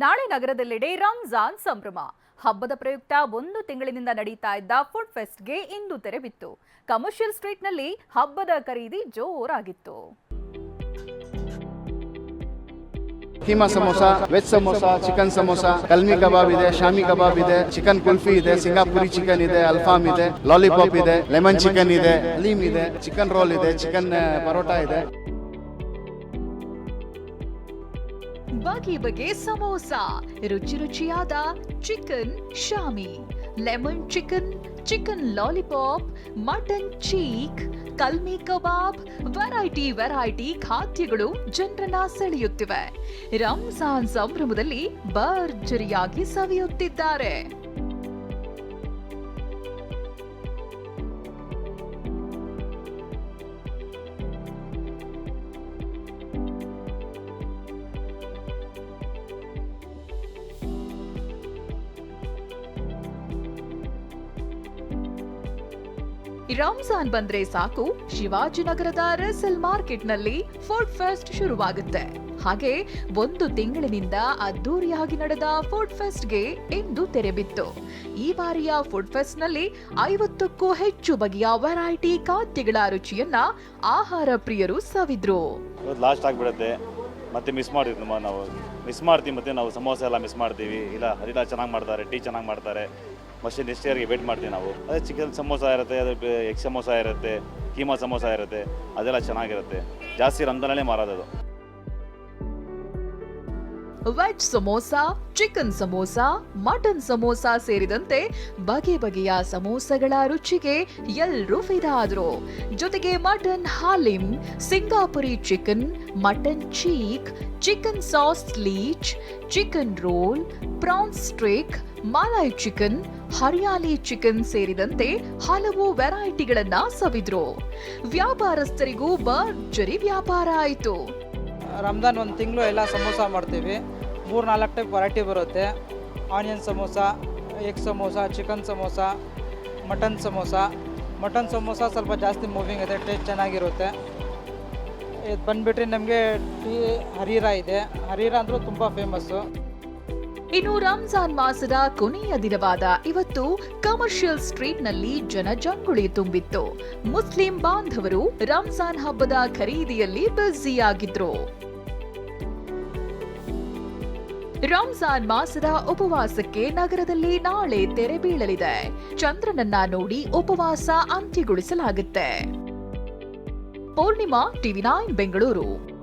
ನಾಳೆ ನಗರದೆಲ್ಲೆಡೆ ರಂಜಾನ್ ಸಂಭ್ರಮ. ಹಬ್ಬದ ಪ್ರಯುಕ್ತ ಒಂದು ತಿಂಗಳಿನಿಂದ ನಡೀತಾ ಇದ್ದ ಫುಡ್ ಫೆಸ್ಟ್ಗೆ ಇಂದು ತೆರೆ ಬಿತ್ತು. ಕಮರ್ಷಿಯಲ್ ಸ್ಟ್ರೀಟ್ನಲ್ಲಿ ಹಬ್ಬದ ಖರೀದಿ ಜೋರಾಗಿತ್ತು. Keema samosa, veg samosa, chicken samosa, kalmi kebab ಇದೆ, ಶಾಮಿ ಕಬಾಬ್ ಇದೆ, ಚಿಕನ್ ಕುಲ್ಫಿ ಇದೆ, ಸಿಂಗಾಪುರಿ ಚಿಕನ್ ಇದೆ, ಅಲ್ಫಾಮ್ ಇದೆ, ಲಾಲಿಪಾಪ್ ಇದೆ, ಲೆಮನ್ ಚಿಕನ್ ಇದೆ, ಹಲೀಮ್ ಇದೆ, ಚಿಕನ್ ರೋಲ್ ಇದೆ, ಚಿಕನ್ ಪರೋಟಾ ಇದೆ. ಬಗೆ ಬಗೆ ಸಮೋಸ, ರುಚಿ ರುಚಿಯಾದ chicken shami lemon chicken chicken lollipop mutton cheek kalmi kebab variety variety ಖಾದ್ಯಗಳು ಜನರನ್ನ ಸೆಳೆಯುತ್ತಿವೆ. ರಂಜಾನ್ ಸಂಭ್ರಮದಲ್ಲಿ ಭರ್ಜರಿಯಾಗಿ ಸವಿಯುತ್ತಿದ್ದಾರೆ. ರಂಜಾನ್ ಬಂದ್ರೆ ಸಾಕು ಶಿವಾಜಿನಗರದ ರೆಸಲ್ ಮಾರ್ಕೆಟ್ನಲ್ಲಿ ಫುಡ್ ಫೆಸ್ಟ್ ಶುರುವಾಗುತ್ತೆ. ಹಾಗೆ ಒಂದು ತಿಂಗಳಿನಿಂದ ಅದ್ದೂರಿಯಾಗಿ ನಡೆದ ಫುಡ್ ಫೆಸ್ಟ್ಗೆ ಇಂದು ತೆರೆ ಬಿತ್ತು. ಈ ಬಾರಿಯ ಫುಡ್ ಫೆಸ್ಟ್ನಲ್ಲಿ ಐವತ್ತಕ್ಕೂ ಹೆಚ್ಚು ಬಗೆಯ ವೆರೈಟಿ ಖಾದ್ಯಗಳ ರುಚಿಯನ್ನ ಆಹಾರ ಪ್ರಿಯರು ಸವಿದ್ರು. ಲಾಸ್ಟ್ ಆಗಿಬಿಡುತ್ತೆ. ಮತ್ತೆ ಮಿಸ್ ಮಾಡಿದ್ವಿ ನಾವು ಮಿಸ್ ಮಾಡ್ತೀವಿ ಮತ್ತೆ ನಾವು ಸಮೋಸ ಎಲ್ಲ ಮಿಸ್ ಮಾಡ್ತೀವಿ. ಇಲ್ಲ ಅದೆಲ್ಲ ಚೆನ್ನಾಗಿ ಮಾಡ್ತಾರೆ, ಟೀ ಚೆನ್ನಾಗಿ ಮಾಡ್ತಾರೆ. ಮತ್ತೆ ನೆಕ್ಸ್ಟ್ ಇಯರ್ಗೆ ವೇಟ್ ಮಾಡ್ತೀವಿ ನಾವು. ಅದೇ ಚಿಕನ್ ಸಮೋಸ ಇರುತ್ತೆ, ಅದು ಎಗ್ ಸಮೋಸ ಇರುತ್ತೆ, ಕೀಮಾ ಸಮೋಸ ಇರುತ್ತೆ, ಅದೆಲ್ಲ ಚೆನ್ನಾಗಿರುತ್ತೆ. ಜಾಸ್ತಿ ರಂಜಾನಲ್ಲೇ ಮಾರೋದು veg samosa chicken samosa mutton samosa ಸೇರಿದಂತೆ ಬಗೆ ಬಗೆಯ ಸಮೋಸಗಳ ರುಚಿಗೆ ಎಲ್ಲರೂ ಫಿದಾದ್ರು. ಜೊತೆಗೆ mutton haleem Singapuri chicken mutton cheek chicken sauce leach chicken roll prawns ಸ್ಟ್ರಿಕ್ ಮಲಾಯ್ ಚಿಕನ್ ಹರಿಯಾಲಿ ಚಿಕನ್ ಸೇರಿದಂತೆ ಹಲವು ವೆರೈಟಿಗಳನ್ನ ಸವಿದ್ರು. ವ್ಯಾಪಾರಸ್ಥರಿಗೂ ಭರ್ಜರಿ ವ್ಯಾಪಾರ ಆಯಿತು. ರಂಜಾನ್ ಒಂದು ತಿಂಗಳು ಎಲ್ಲ ಸಮೋಸ ಮಾಡ್ತೀವಿ. ಮೂರು ನಾಲ್ಕು ಟೈಪ್ ವೆರೈಟಿ ಬರುತ್ತೆ. Onion samosa egg samosa chicken samosa mutton samosa. Mutton samosa ಸ್ವಲ್ಪ ಜಾಸ್ತಿ ಮೂವಿಂಗ್ ಇದೆ ಟೇಸ್ಟ್ ಚೆನ್ನಾಗಿರುತ್ತೆ. ಇದು ಬಂದುಬಿಟ್ರೆ ನಮಗೆ ಟೀ ಹರೀರಾ ಇದೆ. ಹರೀರಾ ಅಂದರೂ ತುಂಬ ಫೇಮಸ್ಸು ಇನ್ನು ರಂಜಾನ್ ಮಾಸದ ಕೊನೆಯ ದಿನವಾದ ಇವತ್ತು ಕಮರ್ಷಿಯಲ್ ಸ್ಟ್ರೀಟ್ನಲ್ಲಿ ಜನಜಂಗುಳಿ ತುಂಬಿತ್ತು. ಮುಸ್ಲಿಂ ಬಾಂಧವರು ರಂಜಾನ್ ಹಬ್ಬದ ಖರೀದಿಯಲ್ಲಿ ಬ್ಯುಸಿಯಾಗಿದ್ರು ರಂಜಾನ್ ಮಾಸದ ಉಪವಾಸಕ್ಕೆ ನಗರದಲ್ಲಿ ನಾಳೆ ತೆರೆ ಬೀಳಲಿದೆ. ಚಂದ್ರನನ್ನ ನೋಡಿ ಉಪವಾಸ ಅಂತ್ಯಗೊಳಿಸಲಾಗುತ್ತೆ. Purnima TV nine Bengaluru.